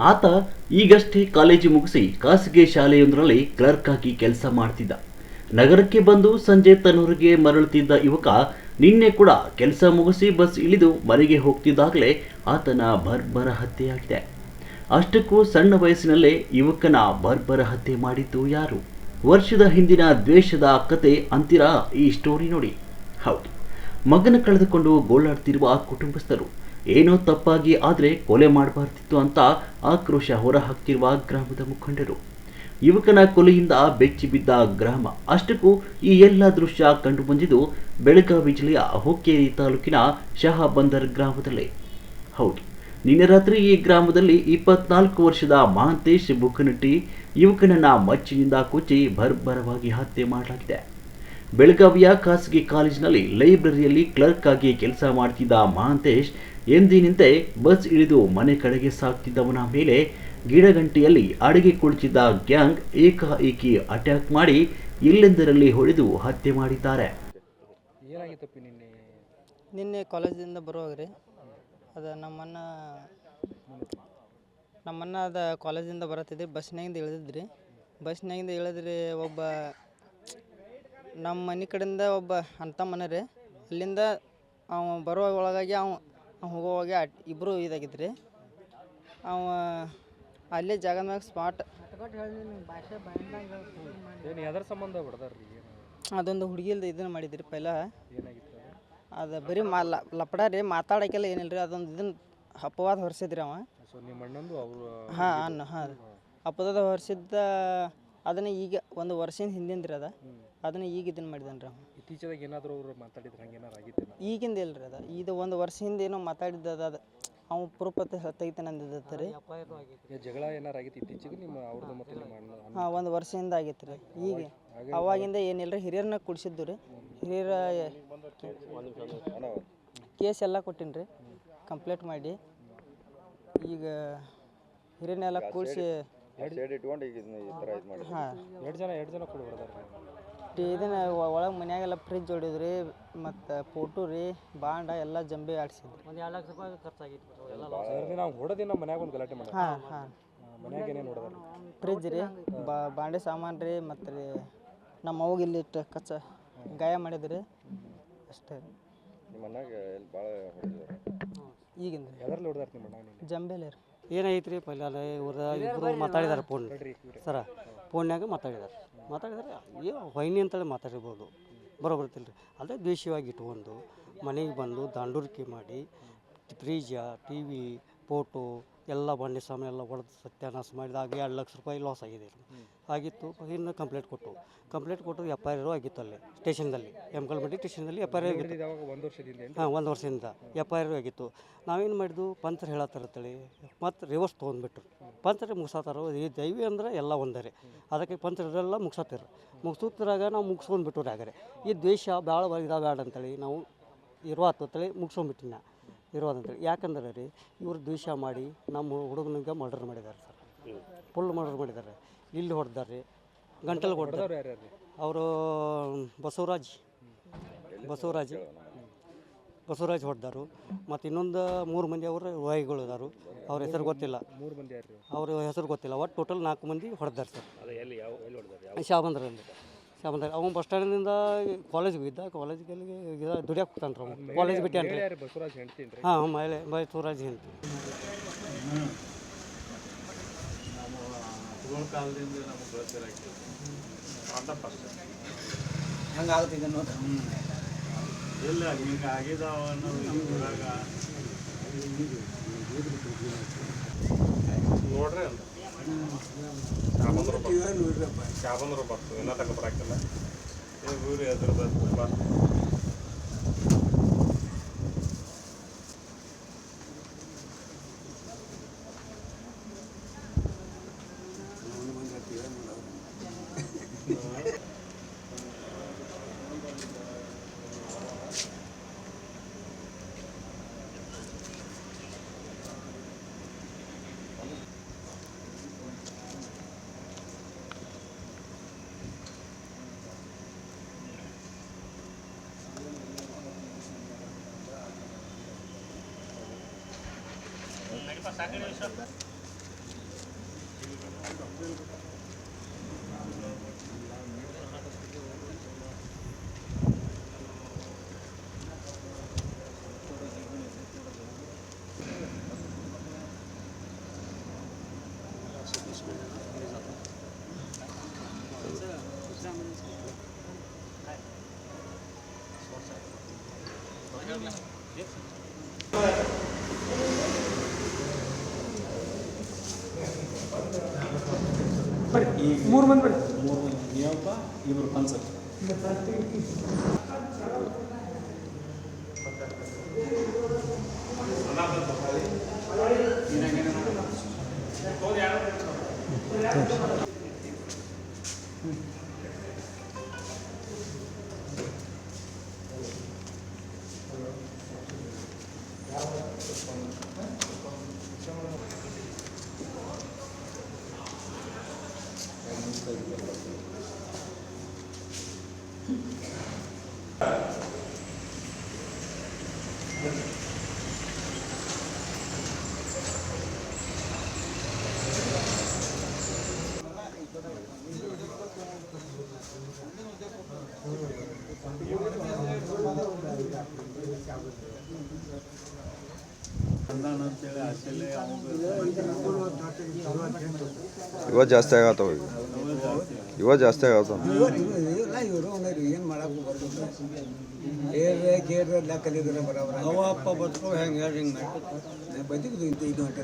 ಆತ ಈಗಷ್ಟೇ ಕಾಲೇಜು ಮುಗಿಸಿ ಖಾಸಗಿ ಶಾಲೆಯೊಂದರಲ್ಲಿ ಕ್ಲರ್ಕ್ ಆಗಿ ಕೆಲಸ ಮಾಡ್ತಿದ್ದ. ನಗರಕ್ಕೆ ಬಂದು ಸಂಜೆ ತನ್ನೂರಿಗೆ ಮರಳುತ್ತಿದ್ದ ಯುವಕ ನಿನ್ನೆ ಕೂಡ ಕೆಲಸ ಮುಗಿಸಿ ಬಸ್ ಇಳಿದು ಮನೆಗೆ ಹೋಗ್ತಿದ್ದಾಗಲೇ ಆತನ ಬರ್ಬರ ಹತ್ಯೆಯಾಗಿದೆ. ಅಷ್ಟಕ್ಕೂ ಸಣ್ಣ ವಯಸ್ಸಿನಲ್ಲೇ ಯುವಕನ ಬರ್ಬರ ಹತ್ಯೆ ಮಾಡಿದ್ದು ಯಾರು? ವರ್ಷದ ಹಿಂದಿನ ದ್ವೇಷದ ಕತೆ ಅಂತಿರ ಈ ಸ್ಟೋರಿ ನೋಡಿ. ಹೌದು. ಮಗನ ಕಳೆದುಕೊಂಡು ಗೋಳಾಡ್ತಿರುವ ಕುಟುಂಬಸ್ಥರು ಏನೋ ತಪ್ಪಾಗಿ ಆದರೆ ಕೊಲೆ ಮಾಡಬಾರ್ದಿತ್ತು ಅಂತ ಆಕ್ರೋಶ ಹೊರಹಾಕ್ತಿರುವ ಗ್ರಾಮದ ಮುಖಂಡರು. ಯುವಕನ ಕೊಲೆಯಿಂದ ಬೆಚ್ಚಿ ಬಿದ್ದ ಗ್ರಾಮ. ಅಷ್ಟಕ್ಕೂ ಈ ಎಲ್ಲ ದೃಶ್ಯ ಕಂಡುಬಂದಿದ್ದು ಬೆಳಗಾವಿ ಜಿಲ್ಲೆಯ ಹೊಕ್ಕೇರಿ ತಾಲೂಕಿನ ಶಹಾಬಂದರ್ ಗ್ರಾಮದಲ್ಲಿ. ಹೌದು, ನಿನ್ನೆ ರಾತ್ರಿ ಈ ಗ್ರಾಮದಲ್ಲಿ ಇಪ್ಪತ್ನಾಲ್ಕು ವರ್ಷದ ಮಹಾಂತೇಶ್ ಬುಕ್ಕನಟ್ಟಿ ಯುವಕನನ್ನ ಮಚ್ಚಿನಿಂದ ಕೊಚ್ಚಿ ಭರ್ಭರವಾಗಿ ಹತ್ಯೆ ಮಾಡಲಾಗಿದೆ. ಬೆಳಗಾವಿಯ ಖಾಸಗಿ ಕಾಲೇಜಿನಲ್ಲಿ ಲೈಬ್ರರಿಯಲ್ಲಿ ಕ್ಲರ್ಕ್ ಆಗಿ ಕೆಲಸ ಮಾಡ್ತಿದ್ದ ಮಹಾಂತೇಶ್ ಎಂದಿನಂತೆ ಬಸ್ ಇಳಿದು ಮನೆ ಕಡೆಗೆ ಸಾಗ್ತಿದ್ದವನ ಮೇಲೆ ಗಿಡಗಂಟಿಯಲ್ಲಿ ಅಡುಗೆ ಕುಳಿತಿದ್ದ ಗ್ಯಾಂಗ್ ಏಕಾಏಕಿ ಅಟ್ಯಾಕ್ ಮಾಡಿ ಎಲ್ಲೆಂದರಲ್ಲಿ ಹೊಡೆದು ಹತ್ಯೆ ಮಾಡಿದ್ದಾರೆ. ಏನಾಗಿತ್ತಪ್ಪಿ ನಿನ್ನೆ? ನಿನ್ನೆ ಕಾಲೇಜಿಂದ ಬರುವಾಗ ರೀ. ಅದು ನಮ್ಮನ್ನ ನಮ್ಮನ್ನ ಅದ ಕಾಲೇಜಿಂದ ಬರತ್ತಿದ್ದೆ ಬಸ್ನಾಗಿಂದ ಇಳಿದಿದ್ರಿ. ಬಸ್ನಾಗಿಂದ ಇಳಿದ್ರಿ ಒಬ್ಬ ನಮ್ಮ ಮನೆ ಕಡೆಯಿಂದ ಒಬ್ಬ ಅಂತ ಮನೆ ರೀ ಅಲ್ಲಿಂದ ಅವ ಬರುವ ಒಳಗಾಗಿ ಅವ ಹೋಗೋವಾಗೆ ಅಟ್- ಇಬ್ರು ಇದಾಗಿದ್ರಿ. ಅವ ಅಲ್ಲೇ ಜಾಗದ ಮ್ಯಾಗ ಸ್ಪಾಟ್ ಏನು ಸಂಬಂಧ ಏನು ಅದೊಂದು ಹುಡುಗಿಲ್ದ ಇದನ್ನ ಮಾಡಿದ್ರಿ ಪೈಲ. ಏನಾಗಿತ್ತು ಅದು? ಬರೀ ಮಾ ಲಪಡ ರೀ ಮಾತಾಡೋಕ್ಕೆಲ್ಲ ಏನಿಲ್ಲ ರೀ ಅದೊಂದು ಇದನ್ನ ಅಪವಾದ ಹೊರಿಸಿದ್ರಿ ಅವ. ಸೊ ನಿಮ್ಮ ಅಣ್ಣಂದು ಅವರು ಹಾಂ ಅನ್ನ ಹಾಂ ಅಪವಾದ ಹೊರಿಸಿದ್ದ ಅದನ್ನ ಈಗ ಒಂದು ವರ್ಷದ ಹಿಂದಿಂದ ರೀ ಅದ ಅದನ್ನ ಈಗ ಇದನ್ನ ಮಾಡಿದಾನೆ ರೀ ಏನಾದರೂ ಅವ್ರು ಮಾತಾಡಿದ್ರೆ ಹಂಗೆ ಏನಾರು ಆಗಿತ್ತೇನ? ಈಗಿಂದ ಇಲ್ಲ ರೀ ಅದ. ಇದು ಒಂದು ವರ್ಷ ಹಿಂದೆ ಏನೋ ಮಾತಾಡಿದ್ದ ಅದ. ಅದು ಅವ ಪ್ರೂಫ್ ತೆಗಿತಾನೆ ಅಂದಿದ್ದತ್ತ ರೀ. ಈ ಜಗಳ ಏನಾರು ಆಗಿತ್ತು ಇತ್ತೀಚೆಗೆ ನಿಮ್ಮ ಅವ್ರದ್ದು ಮತ್ತೆ ನಿಮ್ಮ ಅಣ್ಣ ಅಣ್ಣ- ಹಾಂ ಒಂದು ವರ್ಷದಿಂದ ಹಿಂದೆ ರೀ. ಈಗ ಅವಾಗಿಂದ ಏನಿಲ್ಲ ರೀ ಹಿರಿಯರನ್ನ ಕುಡಿಸಿದ್ದು ರೀ. ಹಿರಿಯರ ಕೇಸ್ ಎಲ್ಲ ಕೊಟ್ಟಿನಿ ರೀ. ಕಂಪ್ಲೇಂಟ್ ಮಾಡಿ. ಈಗ ಹಿರಿಯನ್ನೆಲ್ಲ ಕೂಡಿಸಿ ಹಾಂ. ಎರಡು ಜನ ಎರಡು ಜನ ಕೂಡ ಹೊಡೆದಾರ್ರಿ ಇದನ್ನ ಒಳಗೆ ಮನ್ಯಾಗೆಲ್ಲ ಫ್ರಿಜ್ ಹೊಡಿದ್ರಿ ಮತ್ತು ಫೋಟೋ ರೀ ಬಾಂಡ ಎಲ್ಲ ಜಂಬಿ ಆಡ್ಸಿದ್ರಿ. ಒಂದು ಎರಡು ಲಕ್ಷ ರೂಪಾಯಿ ಖರ್ಚಾಗಿತ್ತು ಸರ್ ನಾವು ಹೊಡೆದಿ ನಮ್ಮ ಮನ್ಯಾಗ ಒಂದು ಗಲಾಟೆ ಮಾಡಿ ಹಾಂ ಹಾಂ. ಮನ್ಯಾಗ ಏನೇನು ಹೊಡೆದಾರ? ಫ್ರಿಜ್ ರೀ ಬಾ ಬಾಂಡೆ ಸಾಮಾನು ರೀ ಮತ್ತು ರೀ ನಮ್ಮ ಅವಾಗ ಇಲ್ಲಿ ಇಟ್ಟು ಕಚ್ಚ ಗಾಯ ಮಾಡಿದ್ರಿ ಅಷ್ಟೇ ರೀ. ಈಗಿಂದ ರೀ ಎದರಲ್ಲಿ ಹೊಡೆದಾರ? ನಿಮ್ಮ ನಿನ್ನೆ ಜಂಬೇಲೆ ರೀ. ಏನಾಯ್ತು ರೀ ಪೈಲ ಇವ್ರು ಇಬ್ಬರು ಮಾತಾಡಿದಾರೆ ಫೋನ್ ಸರ ಫೋನ್ಯಾಗ ಮಾತಾಡಿದಾರೆ. ಮಾತಾಡಿದಾರೆ ಏನು ಹೊಯ್ನಿ ಅಂತೇಳಿ ಮಾತಾಡಿರ್ಬೋದು. ಬರೋಬರ್ತಿಲ್ಲ ರೀ ಅದೇ ದ್ವೇಷವಾಗಿ ಇಟ್ಕೊಂಡು ಮನೆಗೆ ಬಂದು ದಾಂಡೂರಿಕೆ ಮಾಡಿ ಫ್ರೀಜ ಟಿ ವಿ ಫೋಟೋ ಎಲ್ಲ ಬಂಡಿ ಸಾಮಾನು ಎಲ್ಲ ಹೊಡೆದು ಸತ್ಯಾನಾಶ ಮಾಡಿದಾಗ ಎರಡು ಲಕ್ಷ ರೂಪಾಯಿ ಲಾಸ್ ಆಗಿದೆ ಆಗಿತ್ತು ಇನ್ನು ಕಂಪ್ಲೇಂಟ್ ಕೊಟ್ಟು ಕಂಪ್ಲೇಂಟ್ ಕೊಟ್ಟು ಎಫ್ ಐ ಆರ್ ಆಗಿತ್ತು ಅಲ್ಲಿ ಸ್ಟೇಷನ್ದಲ್ಲಿ ಎಮ್ಕಲ್ಮಟ್ಟಿ ಸ್ಟೇಷನ್ದಲ್ಲಿ ಎಫ್ ಐ ಆರ್ ಆಗಿತ್ತು. ಒಂದು ವರ್ಷದಿಂದ ಹಾಂ ಒಂದು ವರ್ಷದಿಂದ ಎಫ್ ಐ ಆರ್ ಆಗಿತ್ತು. ನಾವೇನು ಮಾಡಿದ್ವು? ಪಂಚರ್ ಹೇಳತ್ತಾರತ್ತೇಳಿ ಮತ್ತು ರಿವರ್ಸ್ ತೊಗೊಂಡ್ಬಿಟ್ರು. ಪಂಚರ್ ಮುಗಿಸತ್ತಾರ ಈ ದೈವಿ ಅಂದ್ರೆ ಎಲ್ಲ ಒಂದರೆ. ಅದಕ್ಕೆ ಪಂಚರೆಲ್ಲ ಮುಗಿಸತ್ತಿರ ಮುಗಿಸೋದ್ರಾಗ ನಾವು ಮುಗಿಸ್ಕೊಂಡ್ಬಿಟ್ಟು ಆಗಾರೆ ಈ ದ್ವೇಷ ಭಾಳ ಇದಾವ ಬೇಡ ಅಂತೇಳಿ ನಾವು ಇರುವಾತು ಅಂತೇಳಿ ಮುಗಿಸ್ಕೊಂಡ್ಬಿಟ್ಟಿನ. ಇರೋದಂತೇಳಿ ಯಾಕಂದ್ರೆ ರೀ ಇವರು ದ್ವೇಷ ಮಾಡಿ ನಮ್ಮ ಹುಡುಗನಿಗೆ ಮರ್ಡರ್ ಮಾಡಿದ್ದಾರೆ ಸರ್. ಫುಲ್ ಮರ್ಡರ್ ಮಾಡಿದ್ದಾರೆ. ಇಲ್ಲಿ ಹೊಡೆದಾರೆ. ಗಂಟಲು ಹೊಡೆದಾರೆ. ಅವರು ಬಸವರಾಜ್. ಬಸವರಾಜ್. ಬಸವರಾಜ್ ಹೊಡೆದಾರು. ಮತ್ತು ಇನ್ನೊಂದು ಮೂರು ಮಂದಿ ಅವರು ವಾಯಿಗಳು ಇದಾರು. ಅವ್ರ ಹೆಸರು ಗೊತ್ತಿಲ್ಲ. ಮೂರು ಮಂದಿ ಅವ್ರ ಹೆಸರು ಗೊತ್ತಿಲ್ಲ. ಒಟ್ಟು ಟೋಟಲ್ ನಾಲ್ಕು ಮಂದಿ ಹೊಡೆದಾರೆ ಸರ್. ಶಾಬಂದ್ರಲ್ಲಿ. ಶಾಬಂದ್ರ ಅವ್ನು ಬಸ್ ಸ್ಟ್ಯಾಂಡಿಂದ ಕಾಲೇಜ್ಗೆ ಹೋಗಿದ್ದ. ಕಾಲೇಜ್ಗೆ ಅಲ್ಲಿ ಇದು ದುಡಿಯಕ್ಕೆ ಹೋಗ್ತಾನೆ ಅವ್ನು. ಕಾಲೇಜ್ ಬಿಟ್ಟು ಯಾರು ಬಸವರಾಜ್ ಹೆಂಡ್ತೀನಿ ರೀ. ಹಾಂ ಮಹಿಳೆ ಬಸವರಾಜ್ ಅಂತ ನೋಡ್ರಿ ಅಂತ ಶಾಬಂದ್ರು ಬರ್ತದೆ ಬರ್ತು ಎಲ್ಲ ತಕ ಬರಾಕಿಲ್ಲ ಊರು Yes. ಬಾ ಮೂರು ಮಂದಿ ಬರ್ರಿ ಮೂರು ಮಂದಿ. ನೀವಪ್ಪ ಇಬ್ಬರು ಪಂಚರ್ ಇವ ಜಾಸ್ತಿ ಆಗತ್ತವ ಈಗ? ಇವ ಜಾಸ್ತಿ ಆಗತ್ತವ ಏನು ಮಾಡಕ್ಕೂ ಕೇಳ್ರೆ ಕೇಳ್ರೆ ಎಲ್ಲ ಕಲಿದ್ರೆ ಬರೋಬ್ರ ಅವ ಅಪ್ಪ ಬದುಕೋ ಹೆಂಗೆ ಹೇಳಿ ಹಿಂಗೆ ಮಾಡಿ ಬದುಕಿದು ಇಂತ ಇದು ಹೊಂಟೆ